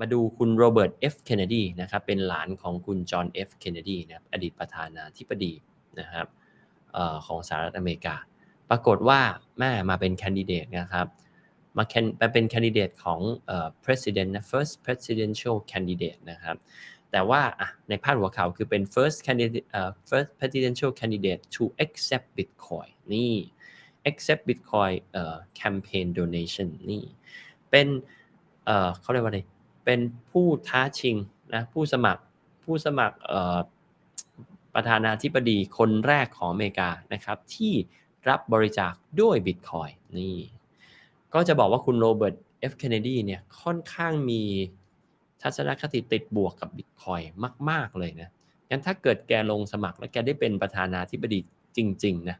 มาดูคุณโรเบิร์ต F. เคนเนดีนะครับเป็นหลานของคุณจอห์น F. เคนเนดีนะครับอดีตประธานาธิบดีนะครับออของสหรัฐอเมริกา ปรากฏว่าแม่มาเป็นแคนดิเดตนะครับมาแคนมาเป็นแคนดิเดตของเอ่อ president นะ first presidential candidate นะครับแต่ว่าอะในพาดหัวข่าวคือเป็น first candidate เอ่อ first presidential candidate to accept Bitcoin นี่ accept Bitcoin เอ่อ campaign donation นี่เป็น เอ่อเขาเรียกว่าอะไร เป็นผู้ท้าชิงนะผู้สมัครผู้สมัครประธานาธิบดีคนแรกของอเมริกานะครับที่รับบริจาคด้วย Bitcoin นี่ก็จะบอกว่าคุณโรเบิร์ต F. Kennedy เนี่ยค่อนข้างมีทัศนคติติดบวกกับ Bitcoin มาก ๆ เลยนะงั้นถ้าเกิดแกลงสมัครแล้วแกได้เป็นประธานาธิบดีจริง ๆ นะ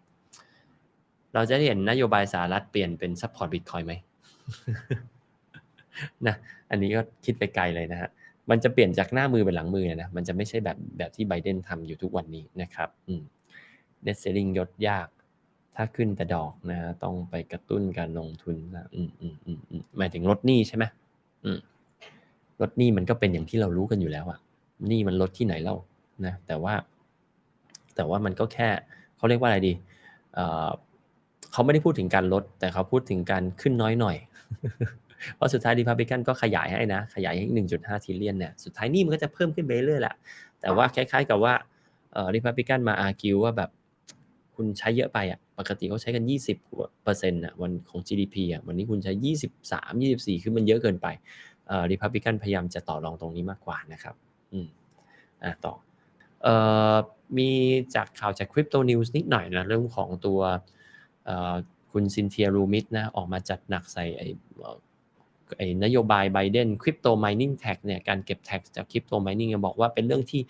เราจะเห็นนโยบายสหรัฐเปลี่ยนเป็นซัพพอร์ตบิตคอยไหม นะอันนี้ก็คิดไปไกลเลยนะฮะมันจะเปลี่ยนจากหน้ามือเป็นหลังมือนะมันจะไม่ใช่แบบแบบที่ไบเดนทำอยู่ทุกวันนี้นะครับอืมเดซเซลิงยดยาก ถ้าขึ้นแต่ดอกนะฮะต้องไปกระตุ้นการลงทุนนะอืมอืมอืมอืมหมายถึงลดหนี้ใช่ไหมอืมลดหนี้มันก็เป็นอย่างที่เรารู้กันอยู่แล้วอะหนี้มันลดที่ไหนเล่านะแต่ว่า แต่ว่ามันก็แค่เขาเรียกว่าอะไรดีเอ่อเขาไม่ได้พูดถึงการลด แต่เขาพูดถึงการขึ้นน้อยหน่อย เพราะสุดท้ายดีพับลิกันก็ขยายให้นะ ขยายให้หนึ่งจุดห้าทิลเลียนเนี่ยสุดท้ายหนี่มันก็จะเพิ่มขึ้นไปเรื่อยๆแหละ แต่ว่าคล้ายๆกับว่าเอ่อดีพับลิกันมาอาร์กิวว่าแบบคุณใช้เยอะไปอะปกติเขาใช้กัน 20เปอร์เซ็นต์อะวันของ GDP อะวันนี้คุณใช้ 23 24 คือมันเยอะเกินไปเอ่อ Republican พยายามจะต่อรองตรงนี้มากกว่านะครับอืมอะต่อเอ่อมีจากข่าวจากคริปโตนิวส์นิดหน่อยนะเรื่องของตัวเอ่อคุณซินเทียรูมิดนะออกมาจัดหนักใส่ไอ้เอ่อไอ้ นโยบายไบเดนคริปโตไมนิ่งแท็กเนี่ยการเก็บแท็กจากคริปโตไมนิ่งบอกว่าเป็นเรื่องที่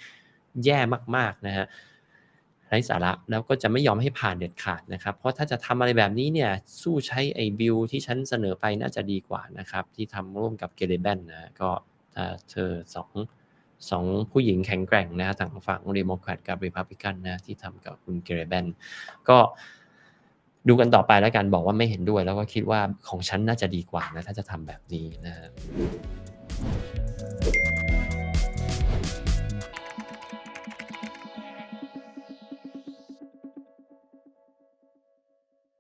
แย่มากๆนะฮะไร้สาระแล้วก็จะไม่ยอมให้ผ่านเด็ดขาดนะครับ เพราะถ้าจะทำอะไรแบบนี้เนี่ยสู้ใช้ไอ้บิลที่ฉันเสนอไปน่าจะดีกว่านะครับ ที่ทำร่วมกับเกเรแบนนะก็เธอสองสองผู้หญิงแข็งแกร่งนะทางฝั่งเดโมแครตกับริพับลิกันนะที่ทำกับคุณเกเรแบนก็ ดูกันต่อไปแล้วกันบอกว่าไม่เห็นด้วย แล้วก็คิดว่าของฉันน่าจะดีกว่านะถ้าจะทำแบบนี้นะ